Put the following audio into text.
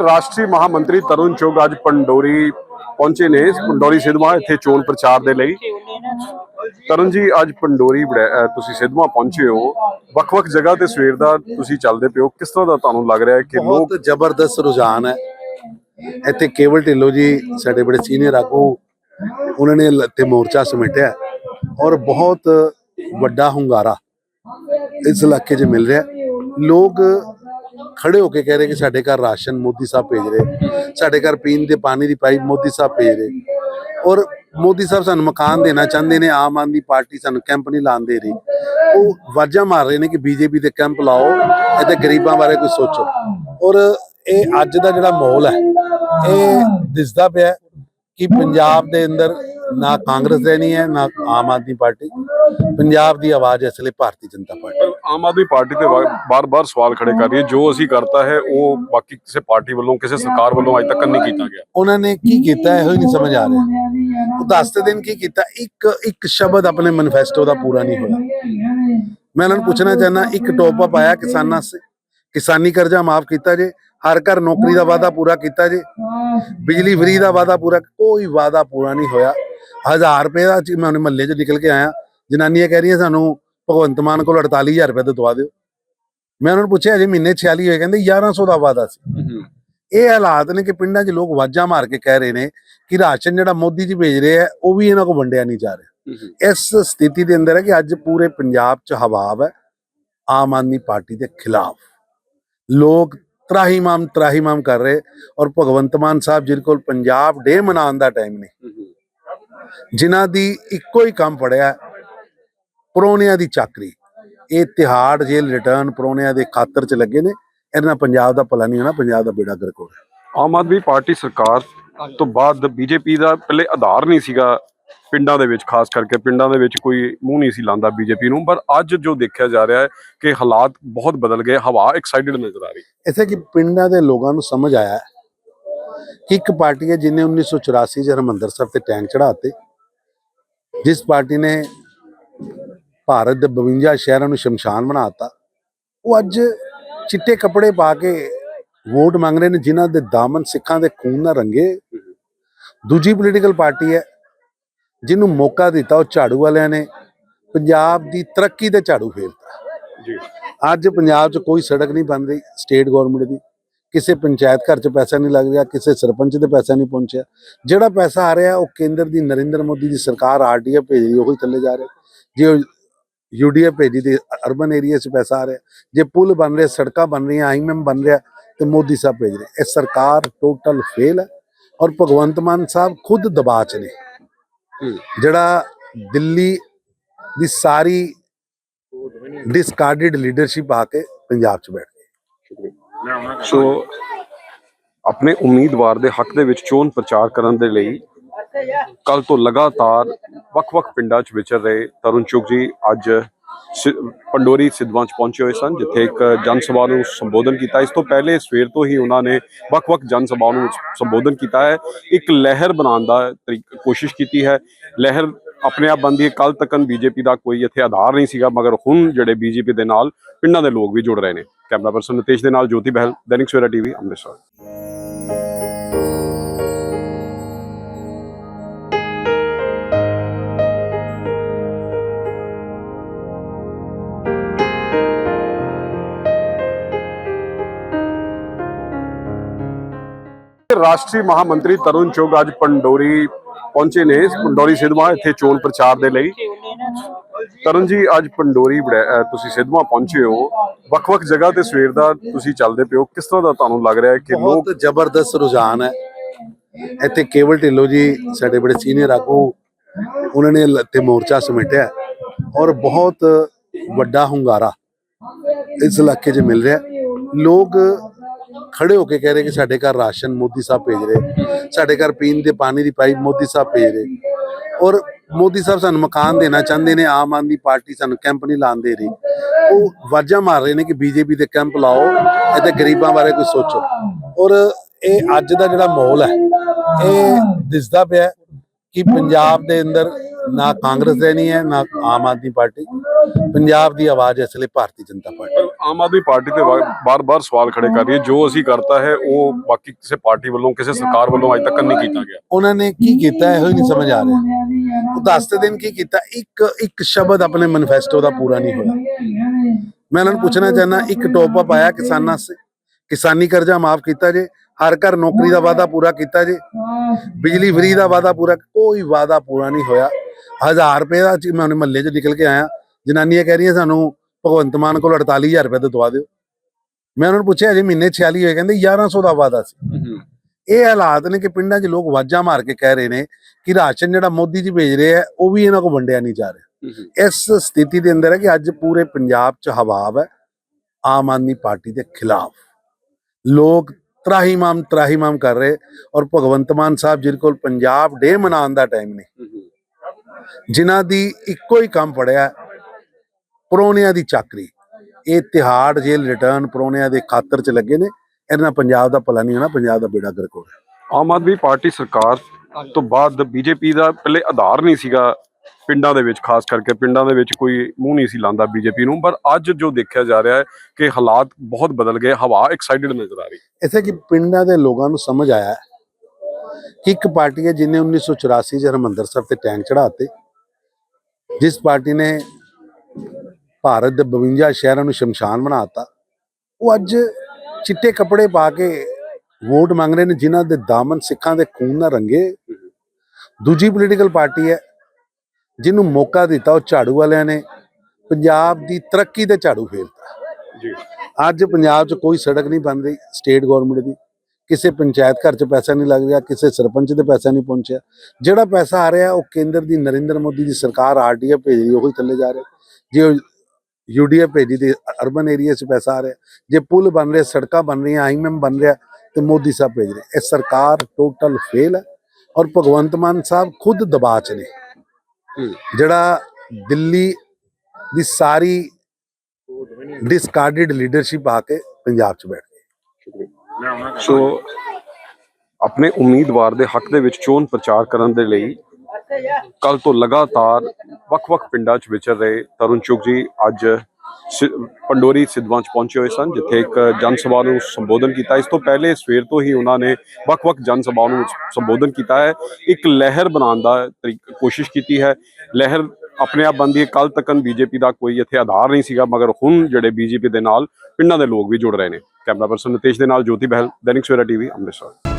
ਰਾਸ਼ਟਰੀ ਮਹਾਮੰਤਰੀ ਤਰੁਣ ਚੋਗ ਅੱਜ ਪੰਡੋਰੀ ਪਹੁੰਚੇ ਨੇ। ਪੰਡੋਰੀ ਸਿਧਵਾ ਇੱਥੇ ਚੋਣ ਪ੍ਰਚਾਰ ਦੇ ਲਈ। ਤਰੁਣ ਜੀ, ਅੱਜ ਪੰਡੋਰੀ ਤੁਸੀਂ ਸਿਧਵਾ ਪਹੁੰਚੇ ਹੋ। ਵੱਖ-ਵੱਖ ਜਗ੍ਹਾ ਤੇ ਸਵੇਰ ਦਾ ਤੁਸੀਂ ਚੱਲਦੇ ਪਿਓ ਕਿਸ ਤਰ੍ਹਾਂ ਦਾ ਤੁਹਾਨੂੰ ਲੱਗ ਰਿਹਾ ਹੈ ਕਿ ਲੋਕ ਬਹੁਤ ਜ਼ਬਰਦਸਤ ਰੁਝਾਨ ਹੈ। ਇੱਥੇ ਕੇਵਲ ਢਿੱਲੋਂ ਜੀ, ਸਾਡੇ ਬੜੇ ਸੀਨੀਅਰ ਆਗੂ, ਉਹਨਾਂ ਨੇ ਲ- ਤੇ ਮੋਰਚਾ ਸਮੇਟਿਆ ਔਰ ਬਹੁਤ ਵੱਡਾ ਹੁੰਗਾਰਾ ਇਸ ਇਲਾਕੇ 'ਚ ਮਿਲ ਰਿਹਾ ਲੋਕ ਖੜੇ ਹੋ ਕੇ ਕਹਿ ਰਹੇ ਕਿ ਸਾਡੇ ਘਰ ਰਾਸ਼ਨ ਮੋਦੀ ਸਾਹਿਬ ਭੇਜ ਰਹੇ। ਸਾਡੇ ਘਰ ਪੀਣ ਦੇ ਪਾਣੀ ਦੀ ਪਾਈਪ ਮੋਦੀ ਸਾਹਿਬ ਭੇਜ ਰਹੇ। ਔਰ ਮੋਦੀ ਸਾਹਿਬ ਸਾਨੂੰ ਮਕਾਨ ਦੇਣਾ ਚਾਹੁੰਦੇ ਨੇ, ਆਮ ਆਦਮੀ ਪਾਰਟੀ ਸਾਨੂੰ ਕੈਂਪ ਨਹੀਂ ਲਾਉਣ ਦੇ ਰਹੀ। ਉਹ ਵਾਜਾਂ ਮਾਰ ਰਹੇ ਨੇ ਕਿ ਬੀਜੇਪੀ ਦੇ ਕੈਂਪ ਲਾਓ ਅਤੇ ਗਰੀਬਾਂ ਬਾਰੇ ਕੁਝ ਸੋਚੋ। ਔਰ ਇਹ ਅੱਜ ਦਾ ਜਿਹੜਾ ਮਾਹੌਲ ਹੈ, ਇਹ ਦਿਸਦਾ ਪਿਆ ਕਿ ਪੰਜਾਬ ਦੇ ਅੰਦਰ ਨਾ ਕਾਂਗਰਸ ਰਹਿਣੀ ਹੈ ਨਾ ਆਮ ਆਦਮੀ ਪਾਰਟੀ। ਪੰਜਾਬ ਦੀ ਆਵਾਜ਼ ਇਸ ਲਈ ਭਾਰਤੀ ਜਨਤਾ ਪਾਰਟੀ ਆਮ ਆਦਮੀ ਪਾਰਟੀ ਤੇ ਬਾਰ-ਬਾਰ ਸਵਾਲ ਖੜੇ ਕਰ ਰਹੀ ਹੈ। ਜੋ ਅਸੀਂ ਕਰਤਾ ਹੈ ਉਹ ਬਾਕੀ ਕਿਸੇ ਪਾਰਟੀ ਵੱਲੋਂ ਕਿਸੇ ਸਰਕਾਰ ਵੱਲੋਂ ਅਜੇ ਤੱਕ ਨਹੀਂ ਕੀਤਾ ਗਿਆ। ਉਹਨਾਂ ਨੇ ਕੀ ਕੀਤਾ ਇਹੋ ਹੀ ਨਹੀਂ ਸਮਝ ਆ ਰਿਹਾ। ਉਹ ਦੱਸਦੇ ਦਿਨ ਕੀ ਕੀਤਾ? ਇੱਕ ਇੱਕ ਸ਼ਬਦ ਆਪਣੇ ਮੈਨੀਫੈਸਟੋ ਦਾ ਪੂਰਾ ਨਹੀਂ ਹੋਇਆ। ਮੈਂ ਉਹਨਾਂ ਨੂੰ ਪੁੱਛਣਾ ਚਾਹੁੰਦਾ ਇੱਕ ਟੋਪ ਅਪ ਆਇਆ ਕਿਸਾਨਾਂ ਸੇ ਕਿਸਾਨੀ ਕਰਜ਼ਾ ਮਾਫ ਕੀਤਾ ਜੇ ਹਰ ਘਰ ਨੌਕਰੀ ਦਾ ਵਾਅਦਾ ਪੂਰਾ ਕੀਤਾ ਜੇ। ਬਿਜਲੀ ਫਰੀ ਦਾ ਵਾਅਦਾ ਪੂਰਾ ਕੋਈ ਵਾਅਦਾ ਪੂਰਾ ਨਹੀਂ ਹੋਇਆ। 1000 ਰੁਪਏ ਦਾ ਮੈਂ ਮਹੱਲੇ 'ਚ ਨਿਕਲ ਕੇ ਆਇਆ। ਜਨਾਨੀਆਂ ਕਹਿ ਰਹੀਆਂ ਸਾਨੂੰ ਭਗਵੰਤ ਮਾਨ ਕੋਲ 48000 ਰੁਪਏ ਤੇ ਦਵਾ ਦਿਓ। ਮੈਂ ਉਹਨਾਂ ਨੂੰ ਪੁੱਛਿਆ ਜੇ ਮਹੀਨੇ 46 ਹੋਏ ਕਹਿੰਦੇ 1100 ਦਾ ਵਾਅਦਾ ਸੀ। ਇਹ ਹਾਲਾਤ ਨੇ ਕਿ ਪਿੰਡਾਂ 'ਚ ਲੋਕ ਵਾਜਾਂ ਮਾਰ ਕੇ ਕਹਿ ਰਹੇ ਨੇ ਕਿ ਰਾਸ਼ਨ ਜਿਹੜਾ ਮੋਦੀ ਜੀ ਭੇਜ ਰਹੇ ਆ ਉਹ ਵੀ ਇਹਨਾਂ ਕੋਲ ਵੰਡਿਆ ਨਹੀਂ ਜਾ ਰਿਹਾ। ਇਸ ਸਥਿਤੀ ਦੇ ਅੰਦਰ ਹੈ ਕਿ ਅੱਜ ਪੂਰੇ ਪੰਜਾਬ 'ਚ ਹਵਾਵ ਹੈ ਆਮ ਆਦਮੀ ਪਾਰਟੀ ਦੇ ਖਿਲਾਫ। ਲੋਕ ਤਰਾਹੀਮਾਮ ਤਰਾਹੀਮਾਮ ਕਰ ਰਹੇ ਔਰ ਭਗਵੰਤ ਮਾਨ ਸਾਹਿਬ ਜਿਹਦੇ ਕੋਲ ਪੰਜਾਬ ਡੇ ਮਨਾਉਣ ਦਾ ਟਾਈਮ ਨਹੀਂ। ਜਿਨ੍ਹਾਂ ਦੀ ਇੱਕੋ ਹੀ ਕੰਮ ਪੜਿਆ ਪਰੋਨਿਆਂ ਦੀ ਚਾਕਰੀ। ਇਹ ਤਿਹਾੜ ਜੇਲ ਰਿਟਰਨ ਪਰੋਨਿਆਂ ਦੇ ਖਾਤਰ 'ਚ ਲੱਗੇ ਨੇ ਇਹਨਾਂ ਪੰਜਾਬ ਦਾ ਭਲਾ ਨਹੀਂ ਹੋਣਾ, ਪੰਜਾਬ ਦਾ ਬੇੜਾ ਗਰਕ ਹੋਣਾ ਆਮ ਆਦਮੀ ਪਾਰਟੀ ਸਰਕਾਰ ਤੋਂ ਬਾਅਦ ਬੀਜੇਪੀ ਦਾ ਪਹਿਲੇ ਆਧਾਰ ਨਹੀਂ ਸੀਗਾ। ਪਿੰਡਾਂ ਦੇ ਵਿੱਚ, ਖਾਸ ਕਰਕੇ ਪਿੰਡਾਂ ਦੇ ਵਿੱਚ ਕੋਈ ਮੂੰਹ ਨਹੀਂ ਸੀ ਲਾਂਦਾ ਬੀਜੇਪੀ ਨੂੰ, ਪਰ ਅੱਜ ਜੋ ਦੇਖਿਆ ਜਾ ਰਿਹਾ ਹੈ ਕਿ ਹਾਲਾਤ ਬਹੁਤ ਬਦਲ ਗਏ, ਹਵਾ ਐਕਸਾਈਟਡ ਨਜ਼ਰ ਆ ਰਹੀ। ਇਸੇ ਕਿ ਪਿੰਡਾਂ ਦੇ ਲੋਕਾਂ ਨੂੰ ਸਮਝ ਆਇਆ ਕਿ ਇੱਕ ਪਾਰਟੀ ਹੈ ਜਿਹਨੇ 1984 ਚ ਹਰਮੰਦਰ ਸਾਹਿਬ ਤੇ ਟੈਂਕ ਚੜਾਤੇ ਜਿਸ ਪਾਰਟੀ ਨੇ ਭਾਰਤ ਦੇ 52 ਸ਼ਹਿਰਾਂ ਨੂੰ ਸ਼ਮਸ਼ਾਨ ਬਣਾਤਾ ਉਹ ਅੱਜ ਚਿੱਟੇ ਕੱਪੜੇ ਪਾ ਕੇ ਵੋਟ ਮੰਗ ਰਹੇ ਨੇ, ਜਿਨ੍ਹਾਂ ਦੇ ਦਾਮਨ ਸਿੱਖਾਂ ਦੇ ਖੂਨ ਨਾਲ ਰੰਗੇ। ਦੂਜੀ ਪੋਲੀਟੀਕਲ ਪਾਰਟੀ ਹੈ ਜਿਹਨੂੰ ਮੌਕਾ ਦਿੱਤਾ ਉਹ ਝਾੜੂ ਵਾਲਿਆਂ ਨੇ ਪੰਜਾਬ ਦੀ ਤਰੱਕੀ ਤੇ ਝਾੜੂ ਫੇਰਤਾ। ਜੀ। ਅੱਜ ਪੰਜਾਬ 'ਚ ਕੋਈ ਸੜਕ ਨਹੀਂ ਬਣ ਰਹੀ ਸਟੇਟ ਗਵਰਨਮੈਂਟ ਦੀ। ਕਿਸੇ ਪੰਚਾਇਤ ਘਰ 'ਚ ਪੈਸਾ ਨਹੀਂ ਲੱਗ ਰਿਹਾ ਕਿਸੇ ਸਰਪੰਚ ਦੇ ਪੈਸਾ ਨਹੀਂ ਪਹੁੰਚਿਆ। ਜਿਹੜਾ ਪੈਸਾ ਆ ਰਿਹਾ ਉਹ ਕੇਂਦਰ ਦੀ ਨਰਿੰਦਰ ਮੋਦੀ ਦੀ ਸਰਕਾਰ ਆਰਡੀਐਫ ਭੇਜ ਰਹੀ ਉਹੀ ਥੱਲੇ ਜਾ ਰਿਹਾ। ਜੇ ਯੂਡੀਐਫ ਭੇਜੀ ਤੇ ਅਰਬਨ ਏਰੀਆ 'ਚ ਪੈਸਾ ਆ ਰਿਹਾ। ਜੇ ਪੁਲ ਬਣ ਰਹੇ ਸੜਕਾਂ ਬਣ ਰਹੀਆਂ ਆਈਐਮਐਮ ਬਣ ਰਿਹਾ ਤੇ ਮੋਦੀ ਸਾਹਿਬ ਭੇਜ ਰਹੇ। ਇਹ ਸਰਕਾਰ ਟੋਟਲ ਫੇਲ ਹੈ ਔਰ ਭਗਵੰਤ ਮਾਨ ਸਾਹਿਬ ਖੁਦ ਦਬਾਅ 'ਚ ਨੇ। ਜਿਹੜਾ ਦਿੱਲੀ ਦੀ ਸਾਰੀ ਡਿਸਕਾਰਡਡ ਲੀਡਰਸ਼ਿਪ ਆ ਕੇ ਪੰਜਾਬ 'ਚ ਬੈਠ ਗਈ। ਸੋ ਆਪਣੇ ਉਮੀਦਵਾਰ ਦੇ ਹੱਕ ਦੇ ਵਿੱਚ ਚੋਣ ਪ੍ਰਚਾਰ ਕਰਨ ਦੇ ਲਈ ਕੱਲ ਤੋਂ ਲਗਾਤਾਰ ਵੱਖ-ਵੱਖ ਪਿੰਡਾਂ 'ਚ ਵਿਚਰ ਰਹੇ ਤਰੁਣ ਚੁਗ ਜੀ, ਅੱਜ ਪੰਡੋਰੀ ਸਿੱਧਵਾਂ 'ਚ ਪਹੁੰਚੇ ਹੋਏ ਸਨ, ਜਿੱਥੇ ਇੱਕ ਜਨ ਸਭਾ ਨੂੰ ਸੰਬੋਧਨ ਕੀਤਾ। ਇਸ ਤੋਂ ਪਹਿਲੇ ਸਵੇਰ ਤੋਂ ਹੀ ਉਹਨਾਂ ਨੇ ਵੱਖ-ਵੱਖ ਜਨ ਸਭਾਵਾਂ ਨੂੰ ਸੰਬੋਧਨ ਕੀਤਾ ਹੈ। ਇੱਕ ਲਹਿਰ ਬਣਾਉਣ ਦਾ ਤਰੀਕ- ਕੋਸ਼ਿਸ਼ ਕੀਤੀ ਹੈ। ਲਹਿਰ ਆਪਣੇ ਆਪ ਬੰਦੀ ਕੱਲ ਤੱਕਨ ਬੀਜੇਪੀ ਦਾ ਕੋਈ ਇੱਥੇ ਆਧਾਰ ਨਹੀਂ ਸੀਗਾ, ਮਗਰ ਹੁਣ ਜਿਹੜੇ ਬੀਜੇਪੀ ਦੇ ਨਾਲ ਪਿੰਡਾਂ ਦੇ ਲੋਕ ਵੀ ਜੁੜ ਰਹੇ ਨੇ। ਕੈਮਰਾ ਪਰਸਨ ਨਿਤੇਸ਼ ਦੇ ਨਾਲ ਜੋਤੀ ਬਹਿਲ, ਦੈਨਿਕ ਸਵੇਰਾ ਟੀਵੀ, ਅੰਮ੍ਰਿਤਸਰ। ਰਾਸ਼ਟਰੀ ਮਹਾਮੰਤਰੀ ਤਰੁਣ ਚੋਗ ਅੱਜ ਪੰਡੋਰੀ ਪਹੁੰਚੇ ਨੇ। ਪੰਡੋਰੀ ਸਿਧਵਾ ਇੱਥੇ ਚੋਣ ਪ੍ਰਚਾਰ ਦੇ ਲਈ। ਤਰੁਣ ਜੀ, ਅੱਜ ਪੰਡੋਰੀ ਤੁਸੀਂ ਸਿਧਵਾ ਪਹੁੰਚੇ ਹੋ। ਵੱਖ-ਵੱਖ ਜਗ੍ਹਾ ਤੇ ਸਵੇਰ ਦਾ ਤੁਸੀਂ ਚੱਲਦੇ ਪਿਓ ਕਿਸ ਤਰ੍ਹਾਂ ਦਾ ਤੁਹਾਨੂੰ ਲੱਗ ਰਿਹਾ ਹੈ ਕਿ ਲੋਕ ਬਹੁਤ ਜ਼ਬਰਦਸਤ ਰੁਝਾਨ ਹੈ। ਇੱਥੇ ਕੇਵਲ ਢਿੱਲੋਂ ਜੀ, ਸਾਡੇ ਬੜੇ ਸੀਨੀਅਰ ਆਗੂ, ਉਹਨਾਂ ਨੇ ਇੱਥੇ ਮੋਰਚਾ ਸਮੇਟਿਆ ਔਰ ਬਹੁਤ ਵੱਡਾ ਹੁੰਗਾਰਾ ਇਸ ਇਲਾਕੇ 'ਚ ਮਿਲ ਰਿਹਾ ਲੋਕ ਖੜੇ ਹੋ ਕੇ ਕਹਿ ਰਹੇ ਕਿ ਸਾਡੇ ਘਰ ਰਾਸ਼ਨ ਮੋਦੀ ਸਾਹਿਬ ਭੇਜ ਰਹੇ। ਸਾਡੇ ਘਰ ਪੀਣ ਦੇ ਪਾਣੀ ਦੀ ਪਾਈਪ ਮੋਦੀ ਸਾਹਿਬ ਭੇਜ ਰਹੇ। ਔਰ ਮੋਦੀ ਸਾਹਿਬ ਸਾਨੂੰ ਮਕਾਨ ਦੇਣਾ ਚਾਹੁੰਦੇ ਨੇ, ਆਮ ਆਦਮੀ ਪਾਰਟੀ ਸਾਨੂੰ ਕੈਂਪ ਨਹੀਂ ਲਾਉਣ ਦੇ ਰਹੀ। ਉਹ ਵਾਜਾਂ ਮਾਰ ਰਹੇ ਨੇ ਕਿ ਬੀਜੇਪੀ ਦੇ ਕੈਂਪ ਲਾਓ ਇਹਦੇ ਗਰੀਬਾਂ ਬਾਰੇ ਕੁਝ ਸੋਚੋ। ਔਰ ਇਹ ਅੱਜ ਦਾ ਜਿਹੜਾ ਮਾਹੌਲ ਹੈ, ਇਹ ਦਿਸਦਾ ਪਿਆ ਕਿ ਪੰਜਾਬ ਦੇ ਅੰਦਰ ਨਾ ਕਾਂਗਰਸ ਰਹਿਣੀ ਹੈ ਨਾ ਆਮ ਆਦਮੀ ਪਾਰਟੀ। ਪੰਜਾਬ ਦੀ ਆਵਾਜ਼ ਇਸ ਲਈ ਭਾਰਤੀ ਜਨਤਾ ਪਾਰਟੀ ਪਰ ਆਮ ਆਦਮੀ ਪਾਰਟੀ ਤੇ ਬਾਰ-ਬਾਰ ਸਵਾਲ ਖੜੇ ਕਰ ਰਹੀ ਹੈ। ਜੋ ਅਸੀਂ ਕਰਤਾ ਹੈ ਉਹ ਬਾਕੀ ਕਿਸੇ ਪਾਰਟੀ ਵੱਲੋਂ ਕਿਸੇ ਸਰਕਾਰ ਵੱਲੋਂ ਅੱਜ ਤੱਕ ਨਹੀਂ ਕੀਤਾ ਗਿਆ। ਉਹਨਾਂ ਨੇ ਕੀ ਕੀਤਾ ਇਹੋ ਹੀ ਨਹੀਂ ਸਮਝ ਆ ਰਿਹਾ। ਉਹ ਦੱਸਦੇ ਦਿਨ ਕੀ ਕੀਤਾ ਇੱਕ ਇੱਕ ਸ਼ਬਦ ਆਪਣੇ ਮੈਨੀਫੈਸਟੋ ਦਾ ਪੂਰਾ ਨਹੀਂ ਹੋਇਆ। ਮੈਂ ਉਹਨਾਂ ਨੂੰ ਪੁੱਛਣਾ ਚਾਹੁੰਦਾ ਇੱਕ ਟੋਪ ਅਪ ਆਇਆ ਕਿਸਾਨਾਂ ਸੇ ਕਿਸਾਨੀ ਕਰਜ਼ਾ ਮਾਫ ਕੀਤਾ ਜੇ ਹਰ ਘਰ ਨੌਕਰੀ ਦਾ ਵਾਅਦਾ ਪੂਰਾ ਕੀਤਾ ਜੇ। ਬਿਜਲੀ ਫਰੀ ਦਾ ਵਾਅਦਾ ਪੂਰਾ ਕੋਈ ਵਾਅਦਾ ਪੂਰਾ ਨਹੀਂ ਹੋਇਆ। ਹਜ਼ਾਰ ਰੁਪਏ ਦਾ ਅੱਜ ਮੈਂ ਉਹਨੇ ਮਹੱਲੇ 'ਚ ਨਿਕਲ ਕੇ ਆਇਆ। ਜਨਾਨੀਆਂ ਕਹਿ ਰਹੀਆਂ ਸਾਨੂੰ ਭਗਵੰਤ ਮਾਨ ਕੋਲ 48000 ਰੁਪਏ ਤੇ ਦਵਾ ਦਿਓ। ਮੈਂ ਉਹਨਾਂ ਨੂੰ ਪੁੱਛਿਆ ਜੀ ਮਹੀਨੇ 46 ਹੋਏ ਕਹਿੰਦੇ 1100 ਦਾ ਵਾਅਦਾ ਸੀ। ਇਹ ਹਾਲਾਤ ਨੇ ਕਿ ਪਿੰਡਾਂ 'ਚ ਲੋਕ ਵਾਜਾਂ ਮਾਰ ਕੇ ਕਹਿ ਰਹੇ ਨੇ ਕਿ ਰਾਸ਼ਨ ਜਿਹੜਾ ਮੋਦੀ ਜੀ ਭੇਜ ਰਹੇ ਆ ਉਹ ਵੀ ਇਹਨਾਂ ਕੋ ਵੰਡਿਆ ਨਹੀਂ ਜਾ ਰਿਹਾ। ਇਸ ਸਥਿਤੀ ਦੇ ਅੰਦਰ ਹੈ ਕਿ ਅੱਜ ਪੂਰੇ ਪੰਜਾਬ 'ਚ ਹਵਾਵ ਹੈ ਆਮ ਆਦਮੀ ਪਾਰਟੀ ਦੇ ਖਿਲਾਫ। ਲੋਕ ਤਰਾਹੀਮਾਮ ਤਰਾਹੀਮਾਮ ਕਰ ਰਹੇ ਔਰ ਭਗਵੰਤ ਮਾਨ ਸਾਹਿਬ ਜਿਹਦੇ ਕੋਲ ਪੰਜਾਬ ਡੇ ਮਨਾਉਣ ਦਾ ਟਾਈਮ ਨਹੀਂ। ਜਿਨ੍ਹਾਂ ਦੀ ਇੱਕੋ ਹੀ ਕੰਮ ਪੜਿਆ ਪਰੋਨਿਆਂ ਦੀ ਚਾਕਰੀ। ਇਹ ਤਿਹਾੜ ਜੇਲ੍ਹ ਰਿਟਰਨ ਪਰੋਨਿਆਂ ਦੇ ਖਾਤਰ 'ਚ ਲੱਗੇ ਨੇ ਇਹਨਾਂ ਪੰਜਾਬ ਦਾ ਭਲਾ ਨਹੀਂ ਹੋਣਾ ਪੰਜਾਬ ਦਾ ਬੇੜਾ ਗਰਕ ਹੋਣਾ। ਆਮ ਆਦਮੀ ਪਾਰਟੀ ਸਰਕਾਰ ਤੋਂ ਬਾਅਦ ਬੀਜੇਪੀ ਦਾ ਪਹਿਲੇ ਆਧਾਰ ਨਹੀਂ ਸੀਗਾ। ਪਿੰਡਾਂ ਦੇ ਵਿੱਚ, ਖਾਸ ਕਰਕੇ ਪਿੰਡਾਂ ਦੇ ਵਿੱਚ ਕੋਈ ਮੂੰਹ ਨਹੀਂ ਸੀ ਲਾਂਦਾ ਬੀਜੇਪੀ ਨੂੰ, ਪਰ ਅੱਜ ਜੋ ਦੇਖਿਆ ਜਾ ਰਿਹਾ ਹੈ ਕਿ ਹਾਲਾਤ ਬਹੁਤ ਬਦਲ ਗਏ, ਹਵਾ ਐਕਸਾਈਟਡ ਨਜ਼ਰ ਆ ਰਹੀ ਇਥੇ ਕਿ ਪਿੰਡਾਂ ਦੇ ਲੋਕਾਂ ਨੂੰ ਸਮਝ ਆਇਆ ਕਿ ਇੱਕ ਪਾਰਟੀ ਹੈ ਜਿਹਨੇ 1984 ਚ ਹਰਮੰਦਰ ਸਾਹਿਬ ਤੇ ਟੈਂਕ ਚੜਾਤੇ ਜਿਸ ਪਾਰਟੀ ਨੇ ਭਾਰਤ ਦੇ 52 ਸ਼ਹਿਰਾਂ ਨੂੰ ਸ਼ਮਸ਼ਾਨ ਬਣਾਤਾ, ਉਹ ਅੱਜ ਚਿੱਟੇ ਕੱਪੜੇ ਪਾ ਕੇ ਵੋਟ ਮੰਗ ਰਹੇ ਨੇ, ਜਿਨ੍ਹਾਂ ਦੇ ਦਾਮਨ ਸਿੱਖਾਂ ਦੇ ਖੂਨ ਨਾਲ ਰੰਗੇ। ਦੂਜੀ ਪੋਲੀਟੀਕਲ ਪਾਰਟੀ ਹੈ ਜਿਹਨੂੰ ਮੌਕਾ ਦਿੱਤਾ ਉਹ ਝਾੜੂ ਵਾਲਿਆਂ ਨੇ ਪੰਜਾਬ ਦੀ ਤਰੱਕੀ ਤੇ ਝਾੜੂ ਫੇਰਤਾ। ਜੀ। ਅੱਜ ਪੰਜਾਬ 'ਚ ਕੋਈ ਸੜਕ ਨਹੀਂ ਬਣ ਰਹੀ ਸਟੇਟ ਗਵਰਨਮੈਂਟ ਦੀ। ਕਿਸੇ ਪੰਚਾਇਤ ਘਰ 'ਚ ਪੈਸਾ ਨਹੀਂ ਲੱਗ ਰਿਹਾ ਕਿਸੇ ਸਰਪੰਚ ਦੇ ਪੈਸਾ ਨਹੀਂ ਪਹੁੰਚਿਆ। ਜਿਹੜਾ ਪੈਸਾ ਆ ਰਿਹਾ ਉਹ ਕੇਂਦਰ ਦੀ ਨਰਿੰਦਰ ਮੋਦੀ ਦੀ ਸਰਕਾਰ ਆਰਟੀਐਫ ਭੇਜ ਰਹੀ ਉਹ ਹੀ ਥੱਲੇ ਜਾ ਰਿਹਾ। ਜੇ ਯੂਡੀਐਫ ਭੇਜੀ ਤੇ ਅਰਬਨ ਏਰੀਆ 'ਚ ਪੈਸਾ ਆ ਰਿਹਾ ਜੇ ਪੁਲ ਬਣ ਰਹੇ ਸੜਕਾਂ ਬਣ ਰਹੀਆਂ ਆਈਐਮਐਮ ਬਣ ਰਿਹਾ ਤੇ ਮੋਦੀ ਸਾਹਿਬ ਭੇਜ ਰਹੇ। ਇਹ ਸਰਕਾਰ ਟੋਟਲ ਫੇਲ ਹੈ ਔਰ ਭਗਵੰਤ ਮਾਨ ਸਾਹਿਬ ਖੁਦ ਦਬਾਅ 'ਚ ਨੇ। ਜਿਹੜਾ ਦਿੱਲੀ ਦੀ ਸਾਰੀ ਡਿਸਕਾਰਡਡ ਲੀਡਰਸ਼ਿਪ ਆ ਕੇ ਪੰਜਾਬ 'ਚ ਬੈਠ ਗਈ। ਸੋ ਆਪਣੇ ਉਮੀਦਵਾਰ ਦੇ ਹੱਕ ਦੇ ਵਿੱਚ ਚੋਣ ਪ੍ਰਚਾਰ ਕਰਨ ਦੇ ਲਈ ਕੱਲ ਤੋਂ ਲਗਾਤਾਰ ਵੱਖ-ਵੱਖ ਪਿੰਡਾਂ 'ਚ ਵਿਚਰ ਰਹੇ ਤਰੁਣ ਚੁਗ ਜੀ ਅੱਜ ਪੰਡੋਰੀ ਸਿੱਧਵਾਂ 'ਚ ਪਹੁੰਚੇ ਹੋਏ ਸਨ, ਜਿੱਥੇ ਇੱਕ ਜਨ ਸਭਾ ਨੂੰ ਸੰਬੋਧਨ ਕੀਤਾ। ਇਸ ਤੋਂ ਪਹਿਲੇ ਸਵੇਰ ਤੋਂ ਹੀ ਉਹਨਾਂ ਨੇ ਵੱਖ-ਵੱਖ ਜਨ ਸਭਾਵਾਂ ਨੂੰ ਸੰਬੋਧਨ ਕੀਤਾ ਹੈ। ਇੱਕ ਲਹਿਰ ਬਣਾਉਣ ਦਾ ਤਰੀਕ- ਕੋਸ਼ਿਸ਼ ਕੀਤੀ ਹੈ। ਲਹਿਰ ਆਪਣੇ ਆਪ ਬੰਦੀ ਕੱਲ ਤੱਕਨ ਬੀਜੇਪੀ ਦਾ ਕੋਈ ਇੱਥੇ ਆਧਾਰ ਨਹੀਂ ਸੀਗਾ, ਮਗਰ ਹੁਣ ਜਿਹੜੇ ਬੀਜੇਪੀ ਦੇ ਨਾਲ ਪਿੰਡਾਂ ਦੇ ਲੋਕ ਵੀ ਜੁੜ ਰਹੇ ਨੇ। ਕੈਮਰਾ ਪਰਸਨ ਨਿਤੇਸ਼ ਦੇ ਨਾਲ ਜੋਤੀ ਬਹਿਲ, ਦੈਨਿਕ ਸਵੇਰਾ ਟੀਵੀ, ਅੰਮ੍ਰਿਤਸਰ।